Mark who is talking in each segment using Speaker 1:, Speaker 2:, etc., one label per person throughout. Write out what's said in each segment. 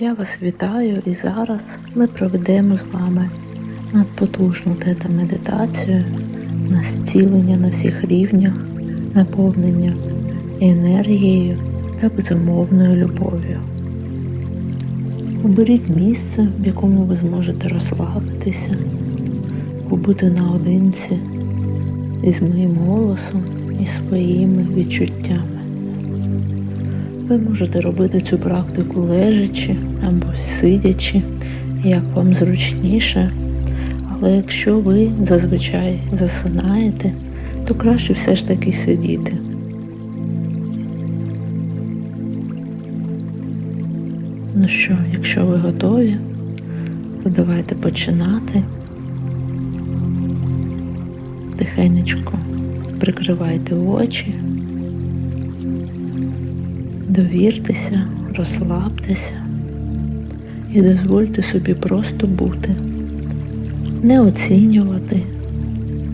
Speaker 1: Я вас вітаю і зараз ми проведемо з вами надпотужну тета-медитацію на зцілення на всіх рівнях, наповнення енергією та безумовною любов'ю. Оберіть місце, в якому ви зможете розслабитися, побути наодинці із моїм голосом і своїми відчуттями. Ви можете робити цю практику лежачи або сидячи, як вам зручніше. Але якщо ви зазвичай засинаєте, то краще все ж таки сидіти. Ну що, якщо ви готові, то давайте починати. Тихенечко прикривайте очі. Довіртеся, розслабтеся і дозвольте собі просто бути, не оцінювати,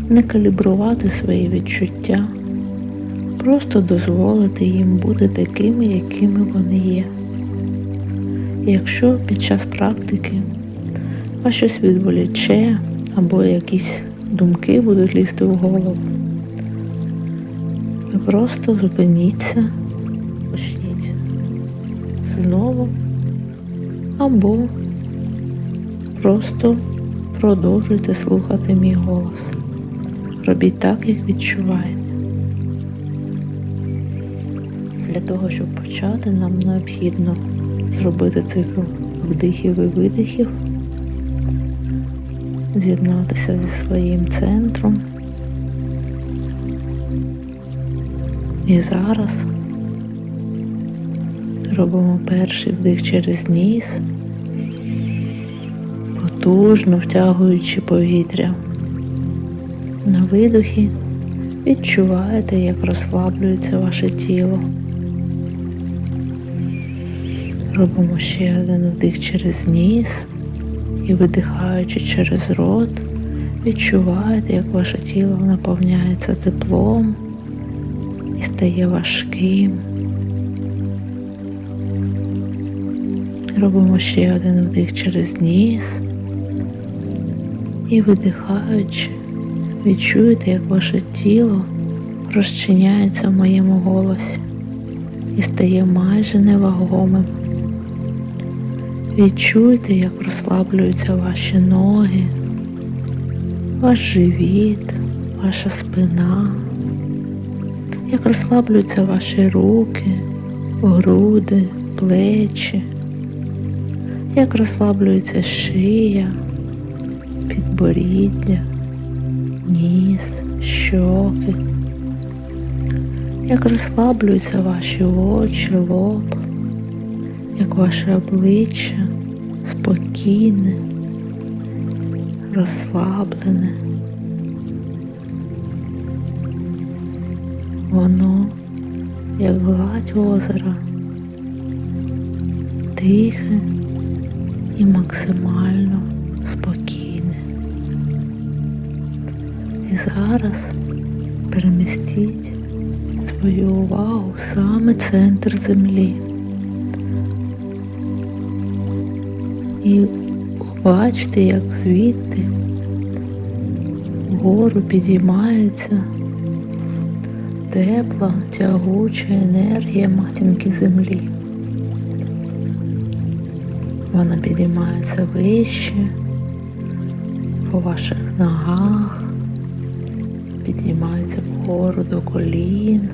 Speaker 1: не калібрувати свої відчуття, просто дозволити їм бути такими, якими вони є. Якщо під час практики вас щось відволіче або якісь думки будуть лізти в голову, ви просто зупиніться знову або просто продовжуйте слухати мій голос. Робіть так, як відчуваєте. Для того, щоб почати, нам необхідно зробити цикл вдихів і видихів, з'єднатися зі своїм центром. І зараз Робимо перший вдих через ніс, потужно втягуючи повітря. На видохі відчуваєте, як розслаблюється ваше тіло. Робимо ще один вдих через ніс і видихаючи через рот, відчуваєте, як ваше тіло наповняється теплом і стає важким. Робимо ще один вдих через ніс і видихаючи, відчуєте, як ваше тіло розчиняється в моєму голосі і стає майже невагомим. Відчуйте, як розслаблюються ваші ноги, ваш живіт, ваша спина, як розслаблюються ваші руки, груди, плечі як розслаблюється шия, підборіддя, ніс, щоки, як розслаблюються ваші очі, лоб, як ваше обличчя спокійне, розслаблене. Воно, як гладь озера, тихе і максимально спокійне. І зараз перемістіть свою увагу в саме центр землі. І побачте, як звідти вгору підіймається тепла, тягуча енергія матінки землі. Вона підіймається вище по ваших ногах, підіймається вгору до колін,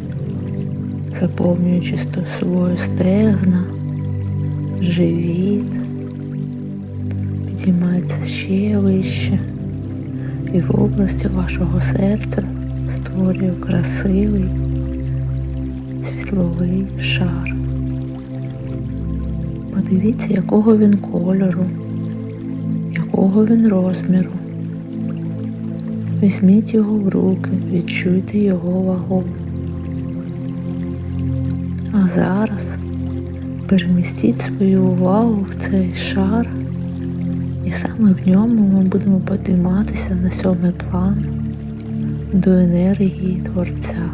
Speaker 1: заповнюючи свою стегна, живіт, підіймається ще вище і в області вашого серця створює красивий світловий шар. Подивіться, якого він кольору, якого він розміру. Візьміть його в руки, відчуйте його вагу. А зараз перемістіть свою увагу в цей шар, і саме в ньому ми будемо підійматися на сьомий план до енергії Творця,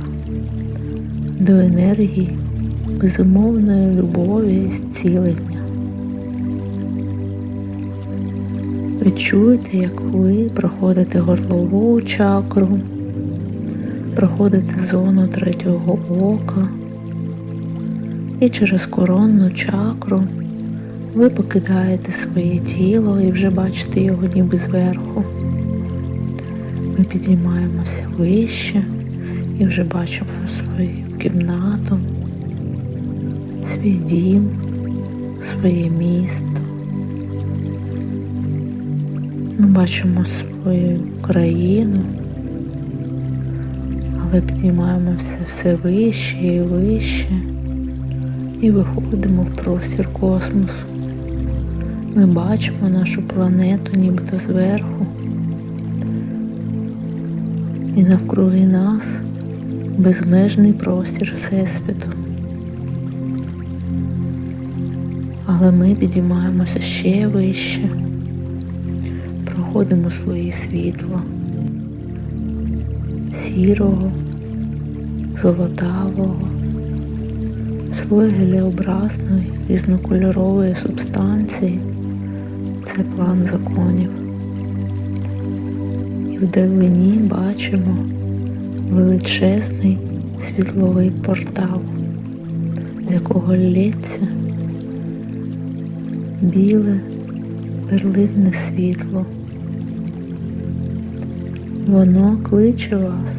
Speaker 1: до енергії безумовної любові і зцілення. Відчуйте, як ви проходите горлову чакру, проходите зону третього ока і через коронну чакру ви покидаєте своє тіло і вже бачите його ніби зверху. Ми підіймаємося вище і вже бачимо свою кімнату, свій своє місто. Ми бачимо свою країну, але підіймаємося все вище і вище і виходимо в простір космосу. Ми бачимо нашу планету нібито зверху. І навкруги нас безмежний простір Всесвіту. Але ми підіймаємося ще вище, проходимо слої світла, сірого, золотавого, слой геліобразної різнокольорової субстанції. Це план законів. І вдалині бачимо величезний світловий портал, з якого лється біле перлинне світло. Воно кличе вас,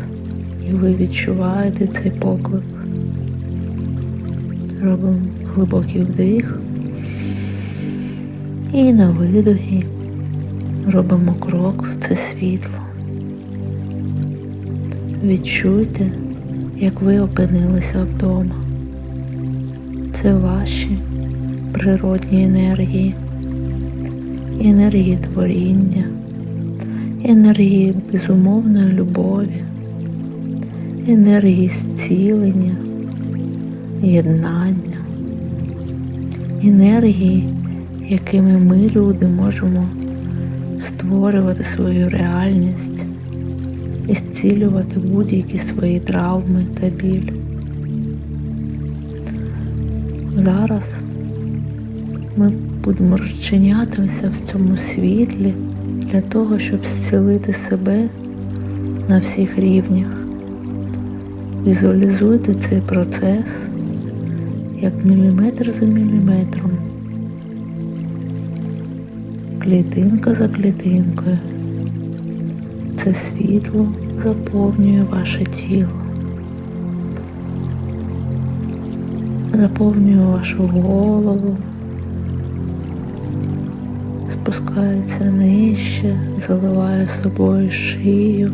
Speaker 1: і ви відчуваєте цей поклик. Робимо глибокий вдих і на видохі робимо крок в це світло. Відчуйте, як ви опинилися вдома. Це ваші природні енергії, енергії творіння, енергії безумовної любові, енергії зцілення, єднання, енергії, якими ми, люди, можемо створювати свою реальність і зцілювати будь-які свої травми та біль. Зараз ми будемо розчинятися в цьому світлі для того, щоб зцілити себе на всіх рівнях. Візуалізуйте цей процес як міліметр за міліметром, клітинка за клітинкою. Це світло заповнює ваше тіло, заповнює вашу голову, спускається нижче, заливає собою шию,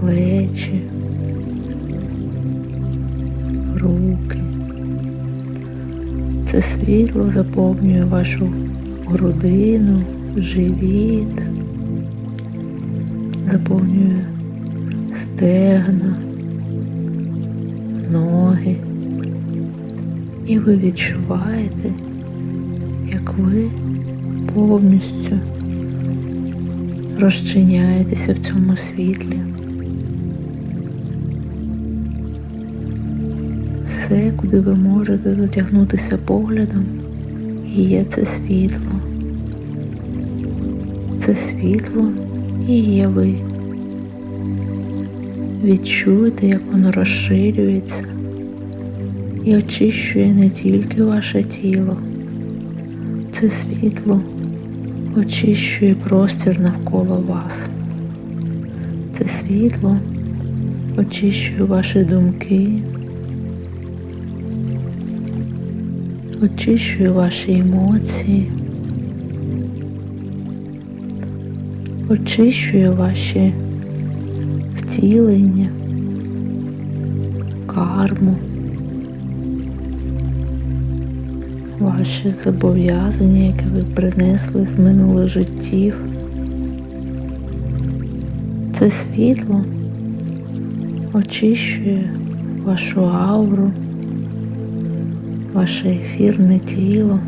Speaker 1: плечі, руки. Це світло заповнює вашу грудину, живіт заповнює стегна, ноги. І ви відчуваєте, ви повністю розчиняєтеся в цьому світлі. Все, куди ви можете дотягнутися поглядом, і є це світло. Це світло і є ви. Відчуйте, як воно розширюється і очищує не тільки ваше тіло, це світло очищує простір навколо вас. Це світло очищує ваші думки, очищує ваші емоції. очищує ваші втілення, карму, ваші зобов'язання, які ви принесли з минулих життів. Це світло очищує вашу ауру, ваше ефірне тіло,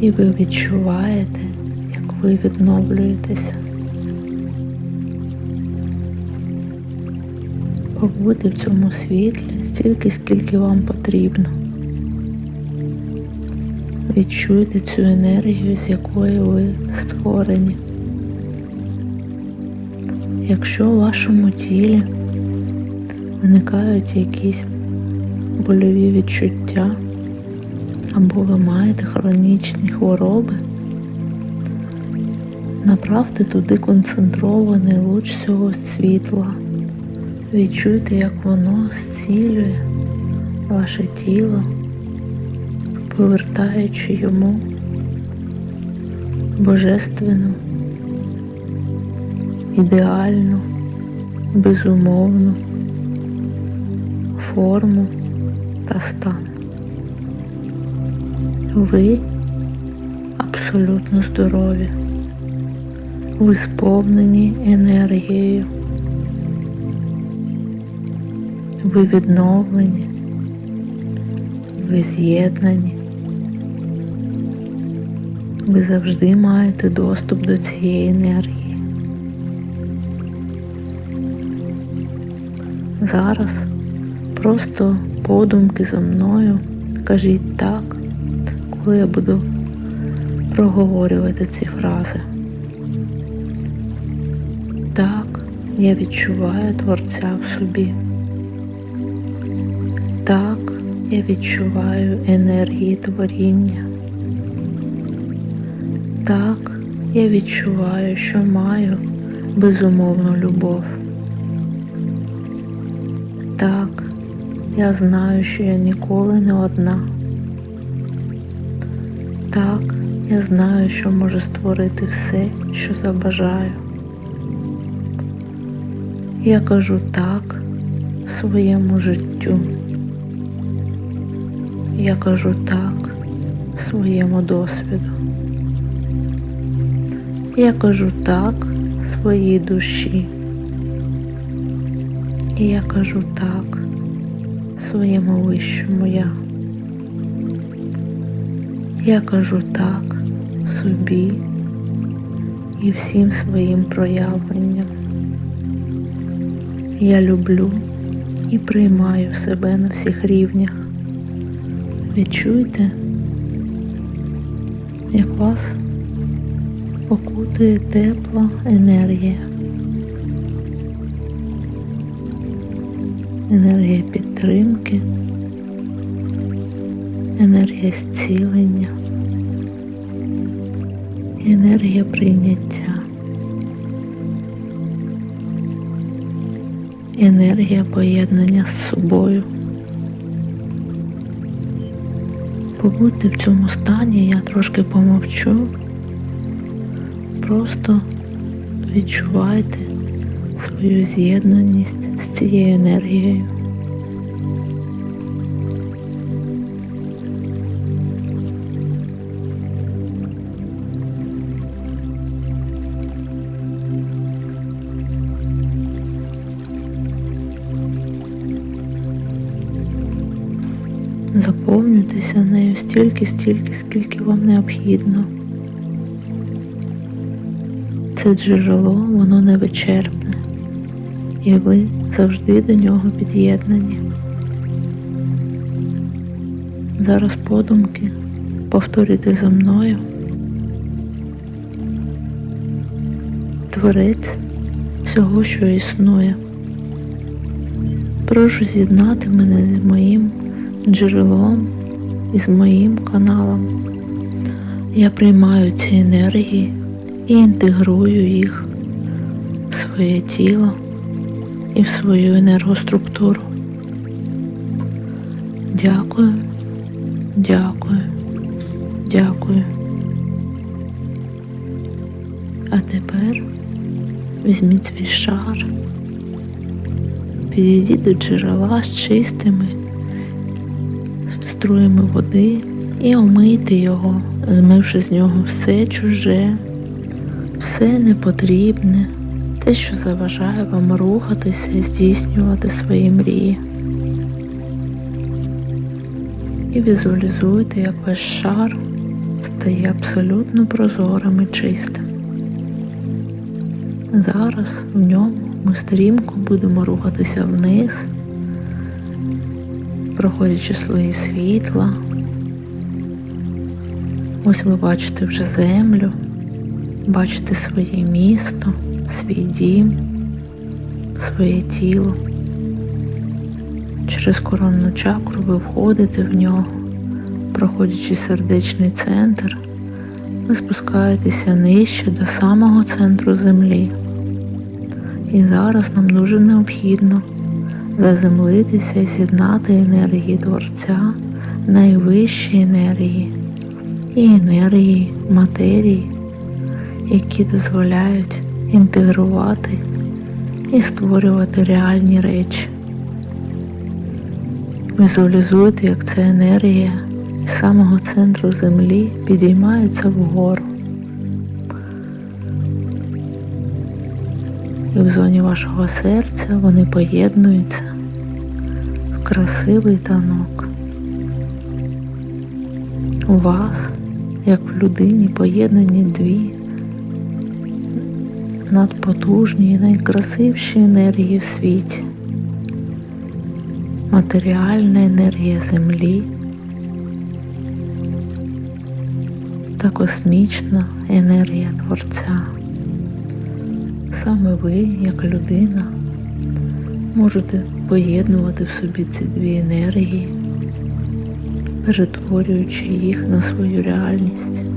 Speaker 1: і ви відчуваєте, як ви відновлюєтеся. Побудьте в цьому світлі стільки, скільки вам потрібно. Відчуйте цю енергію, з якої ви створені. Якщо у вашому тілі виникають якісь больові відчуття, або ви маєте хронічні хвороби, направте туди концентрований луч цього світла. Відчуйте, як воно зцілює ваше тіло, повертаючи йому божественну, ідеальну, безумовну форму та стан. Ви абсолютно здорові, ви сповнені енергією, ви відновлені, ви з'єднані, ви завжди маєте доступ до цієї енергії. Зараз просто подумки зо мною кажіть так, коли я буду проговорювати ці фрази. Так, я відчуваю Творця в собі. Так, я відчуваю енергії творіння. Так, я відчуваю, що маю безумовну любов. Так, я знаю, що я ніколи не одна. Так, я знаю, що можу створити все, що забажаю. Я кажу так своєму життю. Я кажу так своєму досвіду. Я кажу так своїй душі. І я кажу так своєму вищому я. Я кажу так собі і всім своїм проявленням. Я люблю і приймаю себе на всіх рівнях. Відчуйте, як вас окутує тепла енергія. Енергія підтримки, енергія зцілення, енергія прийняття, енергія поєднання з собою. Побудьте в цьому стані, я трошки помовчу. Просто відчувайте свою з'єднаність з цією енергією. Заповнюйтеся нею стільки, стільки, скільки вам необхідно. Це джерело, воно невичерпне, і ви завжди до нього під'єднані. Зараз подумки повторюйте за мною. Творець всього, що існує. Прошу з'єднати мене з моїм джерелом і з моїм каналом. Я приймаю ці енергії і інтегрую їх в своє тіло і в свою енергоструктуру. Дякую, дякую, дякую. А тепер візьміть свій шар, підійдіть до джерела з чистими струями води і омийте його, змивши з нього все чуже, все непотрібне, те, що заважає вам рухатися і здійснювати свої мрії. І візуалізуйте, як ваш шар стає абсолютно прозорим і чистим. Зараз в ньому ми стрімко будемо рухатися вниз, проходячи слої світла, Ось ви бачите вже землю, бачите своє місто, свій дім, своє тіло. Через коронну чакру ви входите в нього, проходячи сердечний центр, ви спускаєтеся нижче до самого центру землі. І зараз нам дуже необхідно заземлитися і з'єднати енергії Творця, найвищі енергії і енергії матерії, які дозволяють інтегрувати і створювати реальні речі. Візуалізуйте, як ця енергія із самого центру землі підіймається вгору. І в зоні вашого серця вони поєднуються в красивий танок. У вас, як в людині, поєднані дві надпотужні і найкрасивші енергії в світі. Матеріальна енергія Землі та космічна енергія Творця. Саме ви, як людина, можете поєднувати в собі ці дві енергії, перетворюючи їх на свою реальність.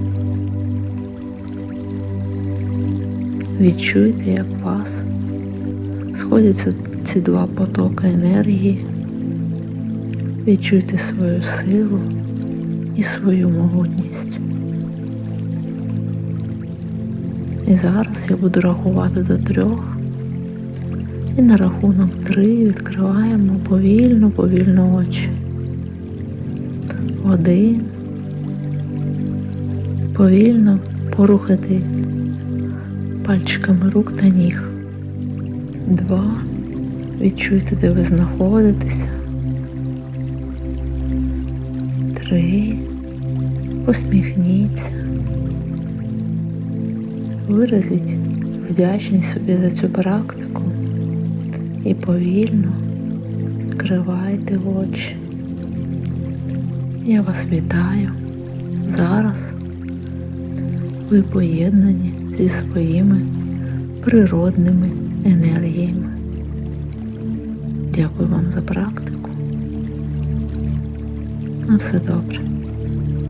Speaker 1: Відчуйте, як вас сходяться ці два потоки енергії. Відчуйте свою силу і свою могутність. І зараз я буду рахувати до трьох. І на рахунок три відкриваємо повільно, повільно очі. Один. Повільно порухати пальчиками рук та ніг. Два. Відчуйте, де ви знаходитеся. Три. Посміхніться. Виразіть вдячність собі за цю практику і повільно відкривайте очі. Я вас вітаю. Зараз ви поєднані зі своїми природними енергіями. Дякую вам за практику. На все добре.